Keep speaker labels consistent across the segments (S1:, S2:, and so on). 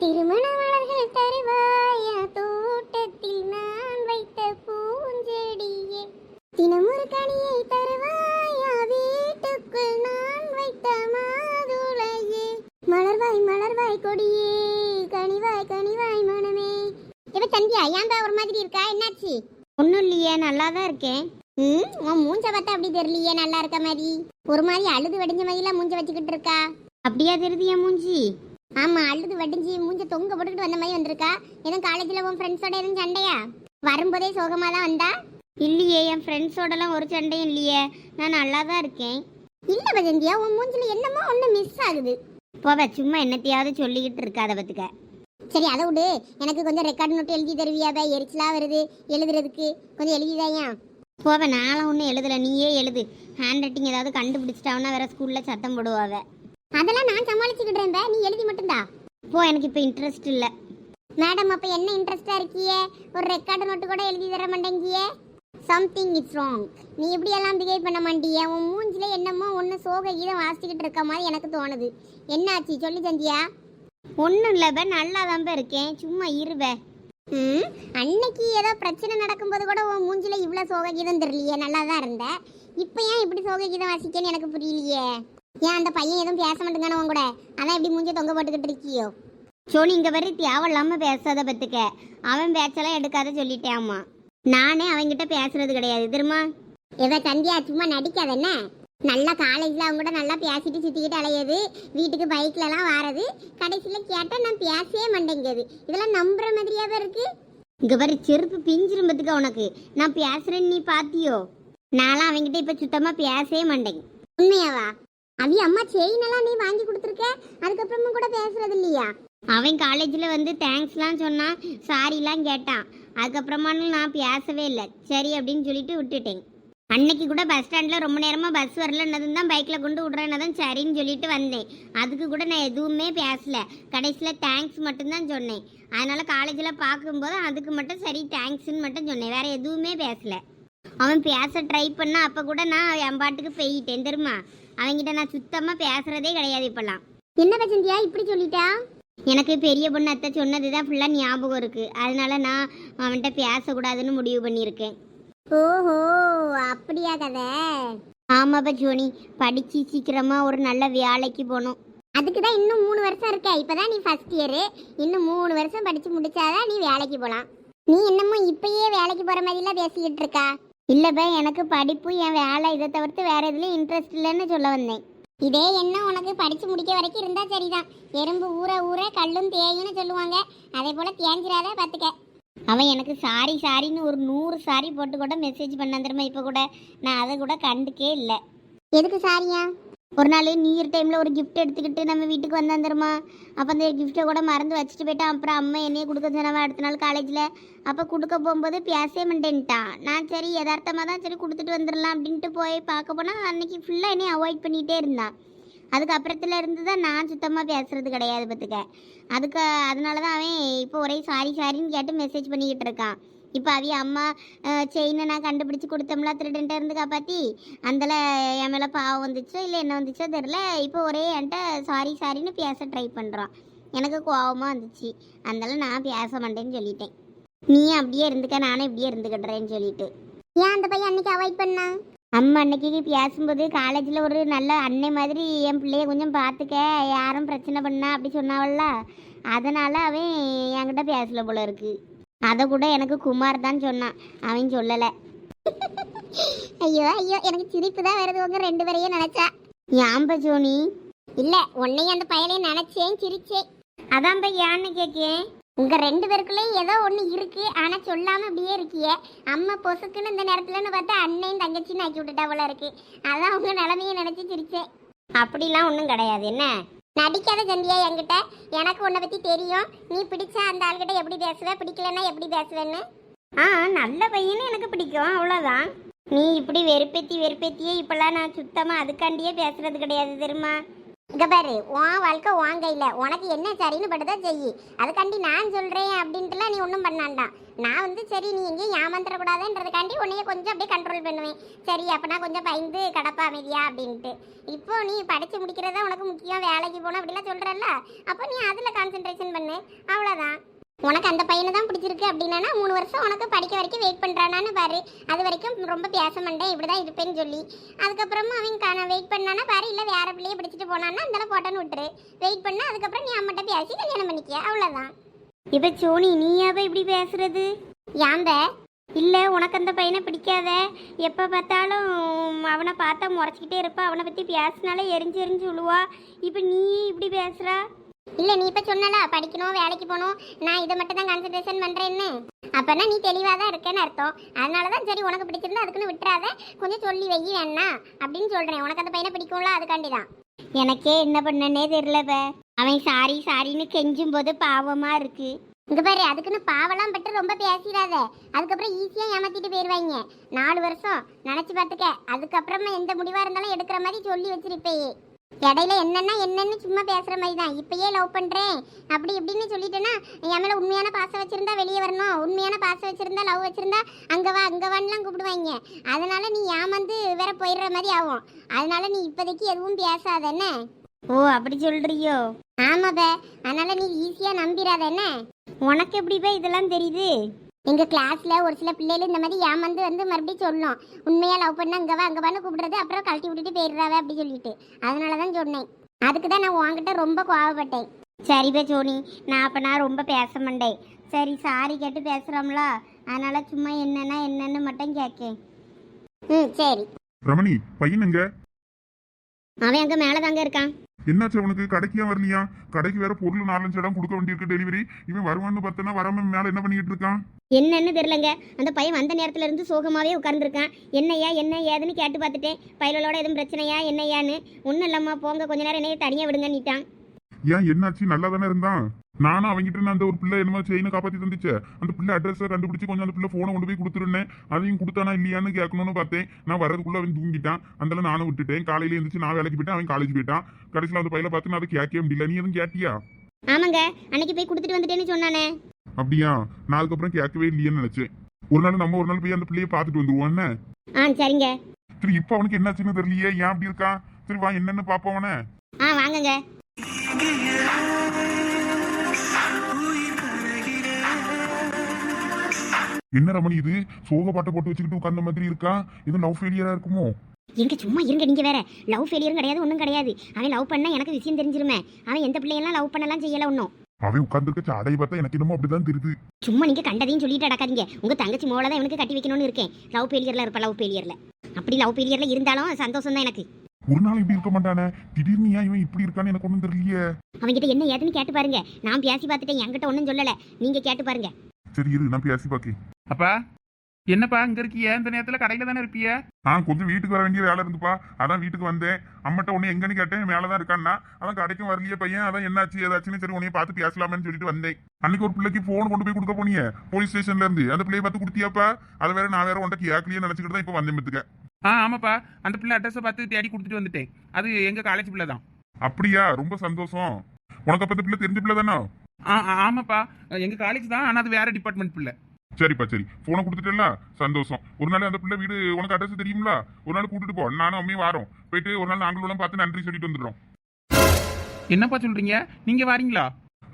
S1: திருமண மலர்கள் தருவாயா? தோட்டத்தில் நான் வைத்த பூஞ்செடியே. தினமொரு கனியை தருவாயா? வீட்டுக்குள் நான் வைத்த மாதுளையே. மலர்வாய் மலர்வாய் கொடியே. கனிவாய் கனிவாய் மனமே. இப்ப சந்தியா ஏன்டா ஒரு மாதிரி இருக்கா? என்னாச்சு? ஒன்றும் இல்லையே நல்லா தான் இருக்கேன். ம் உன் மூஞ்ச பார்த்தா அப்படி தெரியலையே நல்லா இருக்க மாதிரி. ஒரு மாதிரி அழுது வடிஞ்ச மாதிரிலாம் மூஞ்ச வச்சுக்கிட்டு இருக்கா? அப்படியா தெரியுது என் மூஞ்சி? ஆமா அழுது வடிஞ்சு மூஞ்ச தொங்க போட்டுக்கிட்டு வந்த மாதிரி வந்திருக்கா? எதுவும் காலேஜ்ல உன் ஃப்ரெண்ட்ஸோட எதுவும் சண்டையா? வரும்போதே சோகமா தான் வந்தா? இல்லையே என் ஃப்ரெண்ட்ஸோடலாம் ஒரு சண்டையும் இல்லையே. நான் நல்லா தான் இருக்கேன். இல்ல பஜந்தியா உன் மூஞ்சில என்னமோ ஒண்ணு மிஸ் ஆகுது. போவ சும்மா என்னத்தையாவது சொல்லிக்கிட்டு இருக்காத பத்துக்க. சரி அதை விடு. எனக்கு கொஞ்சம் ரெக்கார்ட் நோட்டு எழுதி தருவியாவே எரிச்சலா வருது எழுதுறதுக்கு. கொஞ்சம் எழுதிதாயா? போவ நானும் ஒன்றும் எழுதலை. நீயே எழுது. ஹேண்ட் ரைட்டிங் ஏதாவது கண்டுபிடிச்சிட்டாவுன்னா வேற ஸ்கூல்ல சத்தம் போடுவாவே. அதெல்லாம் நான் சமாளிச்சுக்கிட்டு பே, நீ எழுதி மட்டும்தா. போ எனக்கு இப்போ இன்ட்ரெஸ்ட் இல்லை. மேடம் அப்போ என்ன இன்ட்ரெஸ்டா இருக்கியே? ஒரு ரெக்கார்டு நோட்டு கூட எழுதி தர மாட்டேங்கியே. சம்திங் இட்ஸ் ராங் நீ இப்படி எல்லாம் பிஹேவ் பண்ண மாட்டியே? உன் மூஞ்சில என்னமோ ஒன்று சோக கீதம் வாசிக்கிட்டு இருக்க மாதிரி எனக்கு தோணுது. என்னாச்சு? சொல்லி சந்தியா. ஒன்றும் இல்லைப்ப நல்லா தான்ப்ப இருக்கேன். சும்மா இருவே ம் அன்னைக்கு ஏதோ பிரச்சனை நடக்கும்போது கூட உன் மூஞ்சில இவ்வளோ சோக கீதம் தெரியலையே. நல்லா தான் இருந்த. இப்போ ஏன் இப்படி சோக கீதம் வாசிக்கன்னு எனக்கு புரியலையே. ஏன் அந்த பையன் எதுவும் பேச மாட்டேங்கான உன் கூட? அதான் எப்படி மூஞ்சி தொங்க போட்டுக்கிட்டு இருக்கியோ? சோனி இங்கே வரை தேவையில்லாம பேசாத பத்துக்க. அவன் பேச்செல்லாம் எடுக்காத சொல்லிட்டேம்மா. நானே அவன்கிட்ட பேசுறது கிடையாது. தெரியுமா ஏதோ சந்தியா சும்மா நடிக்காத என்ன? நல்லா காலேஜில் அவங்க கூட நல்லா பேசிட்டு சுற்றிக்கிட்டு அலையுது. வீட்டுக்கு பைக்லலாம் வாரது. கடைசியில் கேட்டால் நான் பேசவே மாட்டேங்குது. இதெல்லாம் நம்புற மாதிரியாவே இருக்கு. இங்க பாரு செருப்பு பிஞ்சிரும்பத்துக்கு உனக்கு. நான் பேசுகிறேன்னு நீ பாத்தியோ? நான்லாம் அவன்கிட்ட இப்ப சுத்தமா பேசவே மாட்டேங்க உண்மையாவா? அவி அம்மா செயின் எல்லாம் நீ வாங்கி கொடுத்துருக்க? அதுக்கப்புறமும் கூட பேசுறது இல்லையா? அவன் காலேஜில் வந்து தேங்க்ஸ்லாம் சொன்னான் சாரிலாம் கேட்டான். அதுக்கப்புறமா நான் பேசவே இல்லை. சரி அப்படின்னு சொல்லிட்டு விட்டுட்டேன். அன்னைக்கு கூட பஸ் ஸ்டாண்டில் ரொம்ப நேரமாக பஸ் வரலன்னதும் தான் பைக்கில் கொண்டு விட்றேன்னதும் சரின்னு சொல்லிட்டு வந்தேன். அதுக்கு கூட நான் எதுவுமே பேசல. கடைசியில் தேங்க்ஸ் மட்டும்தான் சொன்னேன். அதனால் காலேஜில் பார்க்கும்போது அதுக்கு மட்டும் சரி தேங்க்ஸ்ன்னு மட்டும் சொன்னேன். வேறு எதுவுமே பேசல. அவன் பேச ட்ரை பண்ணால் அப்போ கூட நான் என் பாட்டுக்கு போயிட்டேன் தெரியுமா? அவன்கிட்ட நான் சுத்தமாக பேசுறதே கிடையாது இப்போல்லாம். என்ன பச்சந்தியா இப்படி சொல்லிட்டா? எனக்கு பெரிய பொண்ணு அத்தை சொன்னது தான் ஃபுல்லாக ஞாபகம் இருக்கு. அதனால நான் அவன்கிட்ட பேசக்கூடாதுன்னு முடிவு பண்ணியிருக்கேன். ஓஹோ அப்படியா கதை? ஆமாப்பா ஜோனி. படிச்சு சீக்கிரமா ஒரு நல்ல வேலைக்கு போகணும். அதுக்கு தான் இன்னும் மூணு வருஷம் இருக்க. இப்பதான் நீ ஃபர்ஸ்ட் இயரு இன்னும் மூணு வருஷம் படிச்சு முடிச்சாதான் நீ வேலைக்கு போகலாம் நீ என்னமோ இப்பயே வேலைக்கு போற மாதிரிலாம் பேசிக்கிட்டு இருக்கா? இல்லைப்பா எனக்கு படிப்பு என் வேலை இதை தவிர்த்து வேற எதுலையும் இன்ட்ரெஸ்ட் இல்லைன்னு சொல்ல வந்தேன். இதே என்ன உனக்கு படித்து முடிக்க வரைக்கும் இருந்தால் சரிதான். எறும்பு ஊற ஊற கல்லும் தேயும்னு சொல்லுவாங்க. அதே போல் தேஞ்சிடாத பார்த்துக்க அவன் எனக்கு சாரி சாரின்னு ஒரு நூறு சாரி போட்டு கூட மெசேஜ் பண்ண தெரியுமா இப்போ கூட? நான் அதை கூட கண்டுக்கே இல்லை. எதுக்கு சாரியா? ஒரு நாள் நியூ இயர் டைமில் ஒரு கிஃப்ட் எடுத்துக்கிட்டு நம்ம வீட்டுக்கு வந்தான் அப்போ அந்த கிஃப்ட்டை கூட மறந்து வச்சுட்டு போயிட்டான் அப்புறம் அம்மா என்னையே கொடுக்க சொன்னவன் அடுத்த நாள் காலேஜில் அப்போ கொடுக்க போகும்போது பேசவே மாட்டேன்ட்டான் நான் சரி யதார்த்தமாக தான் சரி கொடுத்துட்டு வந்துடலாம் அப்படின்ட்டு போய் பார்க்க போனால் அன்னைக்கு ஃபுல்லாக என்னைய அவாய்ட் பண்ணிகிட்டே இருந்தான் அதுக்கப்புறத்துல இருந்து தான் நான் சுத்தமாக பேசுறது கிடையாது பார்த்துக்க. அதுக்கு அதனால தான் அவன் இப்போ ஒரே சாரி சாரின்னு கேட்டு மெசேஜ் பண்ணிக்கிட்டு இருக்கான். இப்போ அவிய அம்மா செயினை நான் கண்டுபிடிச்சி கொடுத்தோம்ல திருடன்ட்ட இருந்து காப்பாற்றி அந்தல என் மேலே பாவம் வந்துச்சோ இல்லை என்ன வந்துச்சோ தெரில இப்போ ஒரே என்கிட்ட சாரி சாரின்னு பேச ட்ரை பண்ணுறான் எனக்கு கோவமாக வந்துச்சு. அதனால நான் பேச மாட்டேன்னு சொல்லிட்டேன். நீ அப்படியே இருந்துக்க நானும் இப்படியே இருந்துக்கிட்டுறேன்னு சொல்லிட்டு. ஏன் அந்த பையன் அன்னைக்கு அவாய்ட் பண்ணா? அம்மா அன்னைக்கு பேசும்போது காலேஜில் ஒரு நல்ல அன்னை மாதிரி என் பிள்ளைய கொஞ்சம் பார்த்துக்க யாரும் பிரச்சனை பண்ணா அப்படி சொன்னாவல்ல. அதனால அவன் என்கிட்ட பேசல போல இருக்கு. அதை கூட எனக்கு குமார் தான் சொன்னான். அவன் சொல்லலை. ஐயோ ஐயோ எனக்கு சிரிப்பு தான் வருது உங்க ரெண்டு பேரையும் நினைச்சா. ஏன் ஜோனி இல்ல உன்னையும் அந்த பையனையும் நினைச்சேன் சிரிச்சேன். அதான் பை ஏன்னு கேக்கேன். உங்க ரெண்டு பேருக்குள்ளேயும் ஏதோ ஒண்ணு இருக்கு. ஆனா சொல்லாம அப்படியே இருக்கியே. அம்மா பொசுக்குன்னு இந்த நேரத்துலன்னு பார்த்தா அண்ணையும் தங்கச்சின்னு ஆக்கி விட்டுட்டா போல இருக்கு. அதான் உங்க நிலைமையை நினைச்சு சிரிச்சேன். அப்படிலாம் ஒன்றும் கிடையாது. என்ன? நடிக்காத சந்தியா என்கிட்ட? எனக்கு உன்னை பத்தி தெரியும். நீ பிடிச்சா அந்த ஆள்கிட்ட எப்படி பேசுவ? பிடிக்கலன்னா எப்படி பேசுவேன்னு? ஆ நல்ல பையனு எனக்கு பிடிக்கும். அவ்வளோதான் நீ இப்படி வெறுப்பேத்தி வெறுப்பேத்தியே இப்பெல்லாம் நான் சுத்தமாக அதுக்காண்டியே பேசுறது கிடையாது தெரியுமா? இங்க பாரு உன் வாழ்க்கை உன் கையில. உனக்கு என்ன சரின்னு பட்டுதா செய்யி அதுக்காண்டி நான் சொல்றேன் அப்படின்ட்டுலாம் நீ ஒன்றும் பண்ணாண்டாம். நான் வந்து சரி நீ எங்கேயும் ஏமாந்துடக்கூடாதுன்றதுக்காண்டி உன்னைய கொஞ்சம் அப்படியே கண்ட்ரோல் பண்ணுவேன். சரி அப்போ நான் கொஞ்சம் பயந்து கடப்பா அமைதியா அப்படின்ட்டு. இப்போ நீ படித்து முடிக்கிறதா உனக்கு முக்கியம் வேலைக்கு போகணும் அப்படிலாம் சொல்கிறல்ல அப்போ நீ அதில் கான்சென்ட்ரேஷன் பண்ணு. அவ்வளோதான் உனக்கு அந்த பையனை தான் பிடிச்சிருக்கு அப்படின்னா மூணு வருஷம் உனக்கு படிக்க வரைக்கும் வெயிட் பண்ணுறானான்னு பாரு. அது வரைக்கும் ரொம்ப பேச மாட்டேன் இப்படி தான் இருப்பேன்னு சொல்லி. அதுக்கப்புறமா அவன் காண வெயிட் பண்ணானா பாரு இல்லை வேற பிள்ளையை பிடிச்சிட்டு போனான்னா அந்த போட்டோன்னு விட்டுரு. வெயிட் பண்ணால் அதுக்கப்புறம் நீ அம்மட்ட பேசி கல்யாணம் பண்ணிக்க அவ்வளோதான் இப்போ சோனி நீயாவே இப்படி பேசுறது? யாம்ப இல்லை உனக்கு அந்த பையனை பிடிக்காத? எப்போ பார்த்தாலும் அவனை பார்த்தா முறைச்சிக்கிட்டே இருப்பா அவனை பற்றி பேசினாலே எரிஞ்சு எரிஞ்சு விழுவா இப்போ நீ இப்படி பேசுகிறா இல்லை நீ இப்போ சொன்னல படிக்கணும் வேலைக்கு போகணும். நான் இதை மட்டும் தான் கான்சன்ட்ரேஷன் பண்ணுறேன்னு அப்போனா நீ தெளிவாக தான் இருக்கேன்னு அர்த்தம். அதனால தான் சரி உனக்கு பிடிச்சிருந்தா அதுக்குன்னு விட்டுறாத. கொஞ்சம் சொல்லி வை வேணா. அப்படின்னு சொல்கிறேன் உனக்கு அந்த பையனை பிடிக்கும்ல அதுக்காண்டி தான் எனக்கே என்ன பண்ணனே தெரியலப்ப அவன் சாரி சாரின்னு கெஞ்சும் போது பாவமாக இருக்கு. இங்கே பாரு அதுக்குன்னு பாவெல்லாம் பட்டு ரொம்ப பேசிடாத. அதுக்கப்புறம் ஈஸியாக ஏமாத்திட்டு போயிடுவாங்க நாலு வருஷம் நினைச்சு பார்த்துக்க. அதுக்கப்புறமா எந்த முடிவாக இருந்தாலும் எடுக்கிற மாதிரி சொல்லி வச்சிருப்பேயே இடையில என்னன்னா என்னன்னு சும்மா பேசுற மாதிரி தான் இப்பயே லவ் பண்றேன். அப்படி இப்படின்னு சொல்லிட்டேன்னா என் மேல உண்மையான பாசம் வச்சிருந்தா வெளியே வரணும். உண்மையான பாசம் வச்சிருந்தா லவ் வச்சிருந்தா அங்க வா அங்க வான்லாம் கூப்பிடுவாங்க. அதனால நீ ஏமாந்து வேற போயிடுற மாதிரி ஆகும். அதனால நீ இப்போதைக்கு எதுவும் பேசாத என்ன? ஓ அப்படி சொல்றியோ? ஆமாப்ப. அதனால நீ ஈஸியா நம்பிடாத என்ன? உனக்கு எப்படிப்பா இதெல்லாம் தெரியுது? எங்கள் கிளாஸில் ஒரு சில பிள்ளைகள் இந்த மாதிரி ஏமாந்து வந்து மறுபடியும் சொல்லணும். உண்மையாக லவ் பண்ண இங்கே வா அங்கே வான்னு கூப்பிடுறது அப்புறம் கழட்டி விட்டுட்டு போயிடுறாவ அப்படி சொல்லிட்டு. அதனால தான் சொன்னேன். அதுக்கு தான் நான் உங்ககிட்ட ரொம்ப கோவப்பட்டேன். சரிப்பா சோனி நான் அப்போ நான் ரொம்ப பேச மாட்டேன். சரி சாரி கேட்டு பேசுகிறோம்ல அதனால் சும்மா என்னன்னா என்னன்னு மட்டும் கேட்கேன் ம் சரி.
S2: ரமணி பையன்
S1: அவன் அங்க மேல தாங்க இருக்கான்.
S2: என்னாச்சு அவனுக்கு? கடைக்கு ஏன் வரலையா? கடைக்கு வேற பொருள் நாலஞ்சு இடம் கொடுக்க வேண்டியிருக்கு டெலிவரி இவன் வருவான்னு பார்த்தனா வராம மேல என்ன பண்ணிட்டு இருக்கான்?
S1: என்னன்னு தெரியலங்க. அந்த பையன் வந்த நேரத்துல இருந்து சோகமாவே உட்கார்ந்துருக்கான். என்னையா என்ன ஏதுன்னு கேட்டு பார்த்துட்டேன். பயலோட எதுவும் பிரச்சனையா என்னையான்னு ஒன்றும் இல்லம்மா போங்க. கொஞ்ச நேரம் என்னைய தனியாக விடுங்கன்னுட்டான்.
S2: ஏன் என்னாச்சு? நல்லா தானே இருந்தான்? நானும் அவங்கிட்ட நான் அந்த ஒரு பிள்ளை என்னமோ செயினை காப்பாத்தி தந்துச்சு அந்த பிள்ளை அட்ரஸை கண்டுபிடிச்சு கொஞ்சம் அந்த பிள்ளை போனை கொண்டு போய் கொடுத்துருந்தேன் அதையும் கொடுத்தானா இல்லையான்னு கேட்கணும்னு பார்த்தேன். நான் வரதுக்குள்ள அவன் தூங்கிட்டான். அதனால நானும் விட்டுட்டேன். காலையில எழுந்துச்சு நான் வேலைக்கு போயிட்டேன். அவன் காலேஜ் போயிட்டான். கடைசியில் அந்த பையில பார்த்து நான் அதை கேட்கவே முடியல. நீ எதுவும் கேட்டியா?
S1: ஆமாங்க. அன்னைக்கு போய் கொடுத்துட்டு வந்துட்டேன்னு சொன்னானே.
S2: அப்படியா? நான் அதுக்கப்புறம் கேட்கவே இல்லையேன்னு நினைச்சேன். ஒரு நாள் நம்ம ஒரு நாள் போய் அந்த பிள்ளையை பார்த்துட்டு வந்துருவோம்.
S1: ஆ சரிங்க.
S2: சரி இப்போ அவனுக்கு என்னாச்சுன்னு தெரியலையே. ஏன் அப்படி இருக்கான்? சரி வா என்னன்னு பாப்போம் அவனை.
S1: ஆ வாங்குங்க.
S2: என்ன ரமணி இது? சோக பாட்டை போட்டு வச்சுக்கிட்டு உட்கார்ந்த மாதிரி இருக்கா? இது லவ் ஃபெயிலியரா இருக்குமோ?
S1: எங்க சும்மா இருங்க நீங்க வேற. லவ் ஃபெயிலியரும் கிடையாது ஒன்றும் கிடையாது. அவன் லவ் பண்ணா எனக்கு விஷயம் தெரிஞ்சிருமே. அவன் எந்த பிள்ளையெல்லாம் லவ் பண்ணலாம் செய்யல ஒன்றும்
S2: அவன் உட்கார்ந்துருக்க சாடையை பார்த்தா எனக்கு என்னமோ அப்படிதான் தெரியுது.
S1: சும்மா நீங்க கண்டதையும் சொல்லிட்டு அடக்காதீங்க உங்க தங்கச்சி மோளை தான் எனக்கு கட்டி வைக்கணும்னு இருக்கேன். லவ் ஃபெயிலியர்ல இருப்ப லவ் ஃபெயிலியர்ல அப்படி லவ் ஃபெயிலியர்ல இருந்தாலும் சந்தோஷம் தான் எனக்கு.
S2: ஒரு நாள் இப்படி இருக்க மாட்டானே? திடீர்னு ஏன் இவன் இப்படி இருக்கான்னு எனக்கு ஒன்றும் தெரியலையே.
S1: அவன்கிட்ட என்ன ஏதுன்னு கேட்டு பாருங்க. நான் பேசி பார்த்துட்டேன் என்கிட்ட ஒன்றும் சொல்லல. நீங்க கேட்டு பாருங்க.
S2: சரி இரு நான் பேசி பாக்கி
S3: அப்பா என்னப்பா இங்க இருக்கிய? இந்த நேரத்துல கடையில தானே இருப்பிய?
S2: ஆ கொஞ்சம் வீட்டுக்கு வர வேண்டிய வேலை இருந்துப்பா. அதான் வீட்டுக்கு வந்தேன். அம்மட்ட உன்னை எங்கன்னு கேட்டேன் மேலதான் இருக்கான்னா அதான் கடைக்கும் வரலையே பையன். அதான் என்னாச்சு ஏதாச்சுன்னு சரி உன்னைய பார்த்து பேசலாமேன்னு சொல்லிட்டு வந்தேன். அன்னைக்கு ஒரு பிள்ளைக்கு போன் கொண்டு போய் கொடுக்க போனியே போலீஸ் ஸ்டேஷன்ல இருந்து. அந்த பிள்ளைய பார்த்து கொடுத்தியாப்பா? அதை வேற நான் வேற உன்ட்ட கேட்கலையே நினைச்சுக்கிட்டு தான் இப்போ வந்தேன் பத்துக்க
S3: ஆ ஆமாப்பா. அந்த பிள்ளை அட்ரஸை பார்த்து தேடி கொடுத்துட்டு வந்துட்டேன். அது எங்க காலேஜ் பிள்ளை தான்.
S2: அப்படியா? ரொம்ப சந்தோஷம். உனக்கு அப்ப இந்த பிள்ளை தெரிஞ்ச பிள்ளை தானே?
S3: ஆ, ஆமாப்பா. எங்க காலேஜ் தான் ஆனா அது வேற டிபார்ட்மெண்ட் பிள்ளை.
S2: சரிப்பா சரி. போனை கொடுத்துட்டல சந்தோஷம். ஒரு நாள் அந்த பிள்ளை வீடு உனக்கு அட்ரஸ் தெரியுங்களா ஒரு நாள் கூட்டிட்டு போ. நானும் அம்மையும் வாரோம். போயிட்டு ஒரு நாள் நாங்களும் பார்த்து நன்றி சொல்லிட்டு வந்துடுறோம்.
S3: என்னப்பா சொல்றீங்க? நீங்க வாரீங்களா?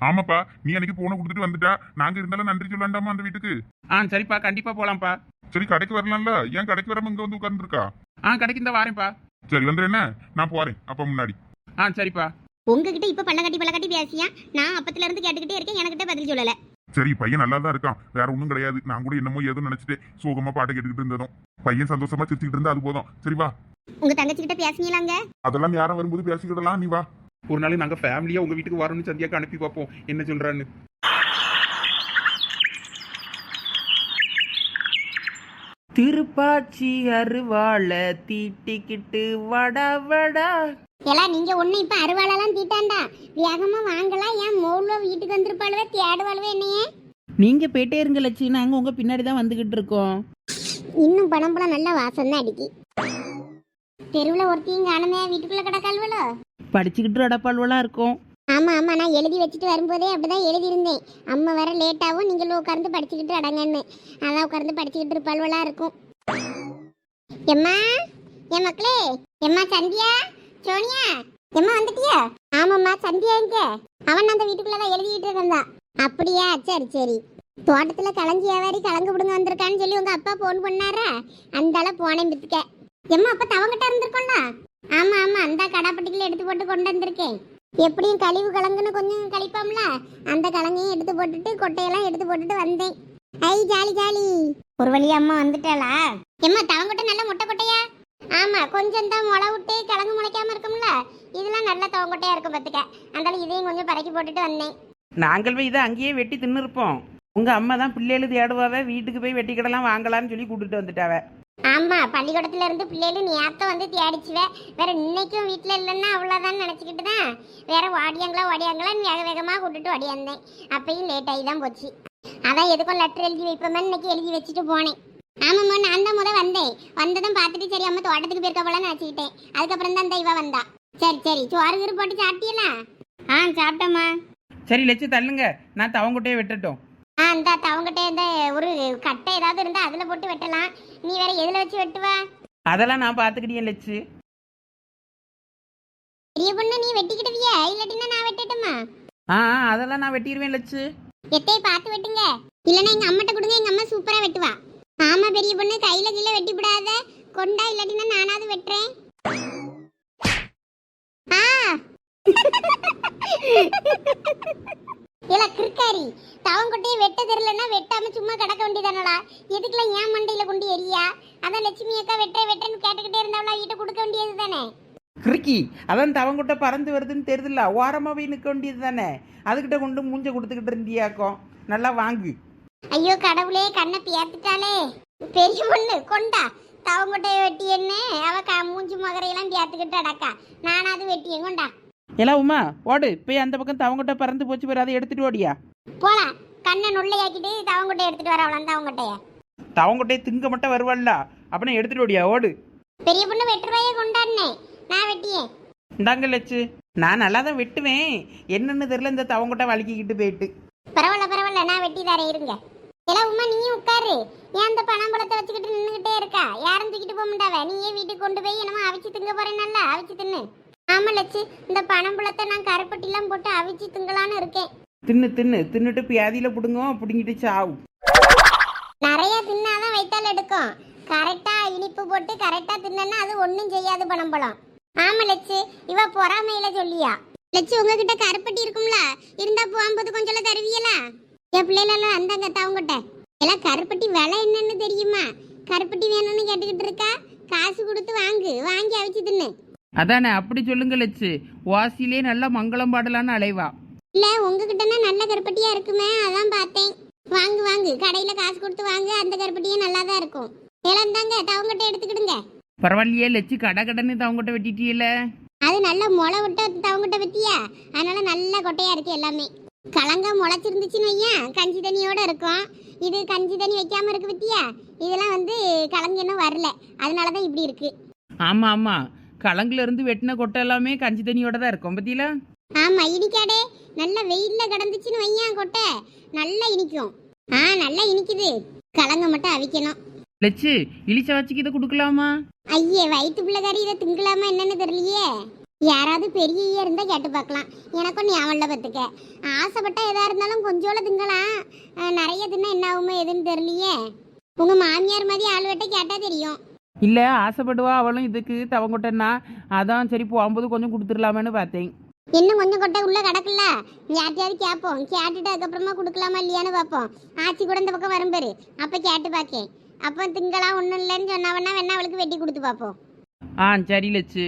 S2: ஆமாப்பா. நீ அன்னைக்கு போனை கொடுத்துட்டு வந்துட்டா. நாங்க இருந்தாலும் நன்றி சொல்லாண்டாமா அந்த வீட்டுக்கு?
S3: ஆ சரிப்பா. கண்டிப்பா போலாம்ப்பா.
S2: சரி கடைக்கு வரலாம்ல. ஏன் கடைக்கு வராம இங்க வந்து உட்கார்ந்துருக்கா?
S3: ஆ கடைக்கு இந்த வாரேன்ப்பா.
S2: சரி வந்துரு என்ன? நான் போறேன். அப்ப முன்னாடி.
S3: ஆ சரிப்பா.
S1: உங்ககிட்ட இப்ப பல்ல கட்டி பல்ல கட்டி பேசியா? நான் அப்பத்துல இருந்து கேட்டுக்கிட்டே இருக்கேன். எனக்கிட்ட பதில் சொல்லல.
S2: சரி பையன் நல்லா தான் இருக்கான். வேற ஒண்ணும் கிடையாது. நான் கூட என்னமோ ஏதோ நினைச்சிட்டு சோகமா பாட்டு கேட்டுக்கிட்டு இருந்ததும். பையன் சந்தோஷமா சிரிச்சுக்கிட்டு இருந்தா அது போதும். சரி வா.
S1: உங்க தங்கச்சி கிட்ட பேசுனீங்களாங்க?
S2: அதெல்லாம் யாரும் வரும்போது பேசிக்கிடலாம். நீ வா.
S3: ஒரு நாள் நாங்க ஃபேமிலியா உங்க வீட்டுக்கு வரோம்னு சந்தியாக்கு அனுப்பி பார்ப்போம். என்ன சொல்றான்னு.
S4: திருப்பாச்சி அருவாள தீட்டிக்கிட்டு வடா வடா.
S1: எல்லாம் நீங்க ஒண்ணு இப்ப அருவாளெல்லாம் தீட்டாண்டா? வேகமா வாங்கலாம் ஏன் மோளோ வீட்டுக்கு வந்திருப்பாளுவே தேடுவாளுவே என்னையே?
S4: நீங்க போயிட்டே இருங்க லட்சி. நாங்க உங்க பின்னாடி தான் வந்துகிட்டு இருக்கோம்.
S1: இன்னும் பணம் பழம் நல்ல வாசம் தான் அடிக்கி. தெருவில் ஒருத்தையும் காணுமே வீட்டுக்குள்ள கிடக்கால்வளோ
S4: படிச்சுக்கிட்டு அடப்பாள்வெல்லாம் இருக்கும்.
S1: ஆமா ஆமா. நான் எழுதி வச்சுட்டு வரும்போதே அப்படிதான் எழுதியிருந்தேன். அம்மா வர லேட்டாகவும் நீங்களும் உட்கார்ந்து படிச்சுக்கிட்டு அடங்கன்னு. அதான் உட்கார்ந்து படிச்சுக்கிட்டு இருப்பாள்வெல்லாம் இருக்கும். எம்மா? என் மக்களே எம்மா சந்தியா? சோனியா எம்மா வந்துட்டியா? ஆமாம்மா சந்தியா எங்க? அவன் அந்த வீட்டுக்குள்ளதான் எழுதிட்டு இருந்தான் அப்படியா? சரி சரி. தோட்டத்துல கலஞ்சி வியாபாரி கலங்கு விடுங்க வந்திருக்கான்னு சொல்லி உங்க அப்பா போன் பண்ணாரா? அந்தால போனேன் வித்துக்க எம்மா அப்ப தவங்கிட்ட இருந்திருக்கோம்ல? ஆமா ஆமா அந்த கடாப்பட்டிக்கல எடுத்து போட்டு கொண்டு வந்திருக்கேன். எப்படியும் கழிவு கலங்குன்னு கொஞ்சம் கழிப்போம்ல? அந்த கலங்கையும் எடுத்து போட்டுட்டு கொட்டையெல்லாம் எடுத்து போட்டுட்டு வந்தேன். ஐ ஜாலி ஜாலி. ஒரு வழி அம்மா வந்துட்டாளா? எம்மா தவங்கிட்ட நல்ல முட்டை கொட்டையா? ஆமா கொஞ்சம் தான் முளை விட்டு கிழங்கு முளைக்காம இருக்கும்ல? இதெல்லாம் நல்ல தவங்கொட்டையா இருக்கும் பத்துக்க அதனால இதையும் கொஞ்சம் பறக்கி போட்டுட்டு வந்தேன்.
S4: நாங்கள் போய் இதை அங்கேயே வெட்டி தின்னு இருப்போம் உங்க அம்மா தான் பிள்ளைகள் தேடுவாவ வீட்டுக்கு போய் வெட்டிக்கிடலாம் வாங்கலாம்னு சொல்லி கூட்டிட்டு வந்துட்டாவ.
S1: ஆமா பள்ளிக்கூடத்துல இருந்து பிள்ளைகள் நேத்த வந்து தேடிச்சுவ. வேற இன்னைக்கும் வீட்டுல இல்லைன்னா அவ்வளவுதான் நினைச்சுக்கிட்டு தான் வேற ஓடியாங்களா ஓடியாங்களான்னு வேக வேகமா கூட்டிட்டு ஓடியாந்தேன் அப்பயும் லேட் ஆகி தான் போச்சு. அதான் எதுக்கும் லெட்டர் எழுதி வைப்போமே இன்னைக்கு எழுதி வச்சுட்டு போனேன். ஆமாம்மா நான் தான் முத வந்தேன். வந்ததும் பார்த்துட்டு சரி அம்மா தோட்டத்துக்கு போயிருக்க போல நினச்சிக்கிட்டேன். அதுக்கப்புறம் தான் இந்த இவ வந்தா. சரி சரி. சோறு கீறு போட்டு சாப்பிட்டீங்களா ஆ சாப்பிட்டம்மா.
S4: சரி லட்சு தள்ளுங்க. நான் தவங்கொட்டையே வெட்டட்டும்.
S1: ஆ இந்த தவங்கிட்ட இந்த ஒரு கட்டை ஏதாவது இருந்தா அதுல போட்டு வெட்டலாம். நீ வேற எதுல வச்சு வெட்டுவ?
S4: அதெல்லாம் நான் பார்த்துக்கிட்டேன் லட்சு
S1: பெரிய பொண்ணு நீ வெட்டிக்கிடுவியா? இல்லாட்டினா நான் வெட்டட்டுமா?
S4: ஆ ஆ, அதெல்லாம் நான் வெட்டிடுவேன் லட்சு
S1: எத்தையை பார்த்து வெட்டுங்க. இல்லைன்னா எங்க அம்மாட்ட கொடுங்க எங்க அம்மா சூப்பரா வெட்டுவா. ஆமா பெரிய பொண்ணு கையில கீழ வெட்டி விடாத கொண்டா இல்லாட்டினா நானாவது வெட்டுறேன். ஆ. இல்ல கிருக்காரி தவங்கொட்டையை வெட்ட தெரியலன்னா வெட்டாம சும்மா கிடக்க வேண்டியதானடா. எதுக்குலாம் ஏன் மண்டையில கொண்டு எரியா அதான் லட்சுமி அக்கா வெட்டுற வெட்டேன்னு கேட்டுக்கிட்டே இருந்தாவளா வீட்டை கொடுக்க வேண்டியது தானே
S4: கிறுக்கி அதான் தவங்கொட்டை பறந்து வருதுன்னு தெரியுதுல்ல ஓரமா போய் நிற்க வேண்டியது தானே அதுக்கிட்ட கொண்டு மூஞ்ச கொடுத்துக்கிட்டு இருந்தியாக்கும் நல்லா வாங்கு.
S1: ஐயோ கடவுளே கண்ணை பியாத்துட்டாளே. பெரிய பொண்ணு கொண்டா. தவங்கொட்டையை வெட்டி என்ன? அவ க மூஞ்சி முகரையெல்லாம் பியாத்துக்கிட்டு அடக்கா நானாவது வெட்டியேன் கொண்டா.
S4: எல்லாம் உமா ஓடு. போய் அந்த பக்கம் தவங்கொட்டை பறந்து போச்சு பேர் அதை எடுத்துட்டு ஓடியா.
S1: போலாம் கண்ணை நுள்ளையாக்கிட்டு தவங்கொட்டையை எடுத்துட்டு வர அவளாம் தவங்கொட்டைய
S4: தவங்கொட்டையை திங்க மட்டும் வருவாள்ல. அப்பனா எடுத்துட்டு ஓடியா ஓடு.
S1: பெரிய பொண்ணு வெட்டுருவாயே கொண்டாடினேன் நான் வெட்டியேன்
S4: இந்தாங்க லட்சு நான் நல்லா தான் வெட்டுவேன். என்னன்னு தெரியல இந்த தவங்கொட்டை வலிக்கிக்கிட்டு போயிட்டு.
S1: பரவாயில்ல பரவாயில்ல. நான் வெட்டி தரேன் இருங்க. எல்லாம் உமா நீயும் உட்காரு. ஏன் அந்த பணம்பழத்தை வச்சுக்கிட்டு நின்றுகிட்டே இருக்கா? யாரும் தூக்கிட்டு போக மாட்டாவ? நீயே வீட்டுக்கு கொண்டு போய் என்னமோ அவிச்சு திங்க போறேன்னல்ல அவிச்சு தின்னு. ஆமா லட்சு இந்த பணம்பழத்தை நான் கருப்பட்டிலாம் போட்டு அவிச்சு திங்கலான்னு இருக்கேன்.
S4: தின்னு தின்னு. தின்னுட்டு பியாதியில பிடுங்க பிடுங்கிட்டு சாவு.
S1: நிறைய தின்னாதான் வைத்தால் எடுக்கும். கரெக்டா இனிப்பு போட்டு கரெக்டா தின்னா அது ஒண்ணும் செய்யாது பணம்பழம் ஆமா லட்சு இவ பொறாமையில சொல்லியா. லட்சு உங்ககிட்ட கருப்பட்டி இருக்கும்ல? இருந்தா போகும்போது கொஞ்சம் தருவியலா? என் பிள்ளைலாம் அந்தாங்க தவங்கிட்ட எல்லாம் கருப்பட்டி விலை என்னன்னு தெரியுமா? கருப்பட்டி வேணும்னு கேட்டுக்கிட்டு இருக்கா? காசு கொடுத்து வாங்கு. வாங்கி அவிச்சு தின்னு
S4: அதானே அப்படி சொல்லுங்க லட்சு. வாசிலே நல்லா மங்களம் பாடலான்னு அலைவா.
S1: இல்ல உங்ககிட்டனா நல்ல கருப்பட்டியா இருக்குமே அதான் பார்த்தேன். வாங்கு வாங்கு. கடையில காசு கொடுத்து வாங்கு அந்த கருப்பட்டியே நல்லா தான் இருக்கும். எல்லாம் தாங்க தவங்கிட்ட எடுத்துக்கிடுங்க.
S4: பரவாயில்லையே லட்சு. கடை கடன்னு தவங்கொட்டை வெட்டிட்டியல?
S1: அது நல்ல முளை விட்ட தவங்கிட்ட பத்தியா அதனால நல்ல கொட்டையா இருக்கு எல்லாமே. கலங்க முளைச்சிருந்துச்சுன்னு வையன். கஞ்சி தண்ணியோட இருக்கும். இது கஞ்சி தண்ணி வைக்காம இருக்கு பத்தியா இதெல்லாம் வந்து கலங்கு இன்னும் வரல. அதனால தான் இப்படி இருக்கு.
S4: ஆமா ஆமா. கலங்குல இருந்து வெட்டின கொட்டை எல்லாமே கஞ்சி தண்ணியோட தான் இருக்கும். பத்தியில?
S1: ஆமா இனிக்காடே. நல்ல வெயில்ல கிடந்துச்சுன்னு வையன் கொட்டை. நல்லா இனிக்கும். ஆ நல்லா இனிக்குது. கலங்க மட்டும் அவிக்கணும்.
S4: லட்சு இழிச்ச வச்சுக்கு இதை கொடுக்கலாமா?
S1: ஐயே வயிற்று பிள்ளைக்காரி இதை திங்கலாமா என்னன்னு தெரியலையே. யாராவது பெரிய ஈயா இருந்தா கேட்டு பார்க்கலாம். எனக்கும் ஞாபகம் பத்துக்க ஆசைப்பட்டா எதா இருந்தாலும் கொஞ்சோல திங்கலாம். நிறைய தின்னா என்ன ஆகுமோ எதுன்னு தெரியலையே. உங்க மாமியார் மாதிரி ஆள் வெட்ட கேட்டா தெரியும்.
S4: இல்ல ஆசைப்படுவா அவளும் இதுக்கு தவங்கொட்டைன்னா. அதான் சரி போகும்போது கொஞ்சம் கொடுத்துடலாமேன்னு பார்த்தேன்.
S1: இன்னும் கொஞ்சம் கொட்டை உள்ள கிடக்குல்ல? யார்ட்டையாவது கேட்போம். கேட்டுட்டு அதுக்கப்புறமா கொடுக்கலாமா இல்லையான்னு பார்ப்போம். ஆச்சி கூட இந்த பக்கம் வரும் பாரு. அப்ப கேட்டு பார்க்கேன். அப்போ திங்கலாம் ஒன்றும் இல்லைன்னு சொன்னாவன்னா வேணா அவளுக்கு வெட்டி கொடுத்து பார்ப்போம்.
S4: ஆ சரி லட்சு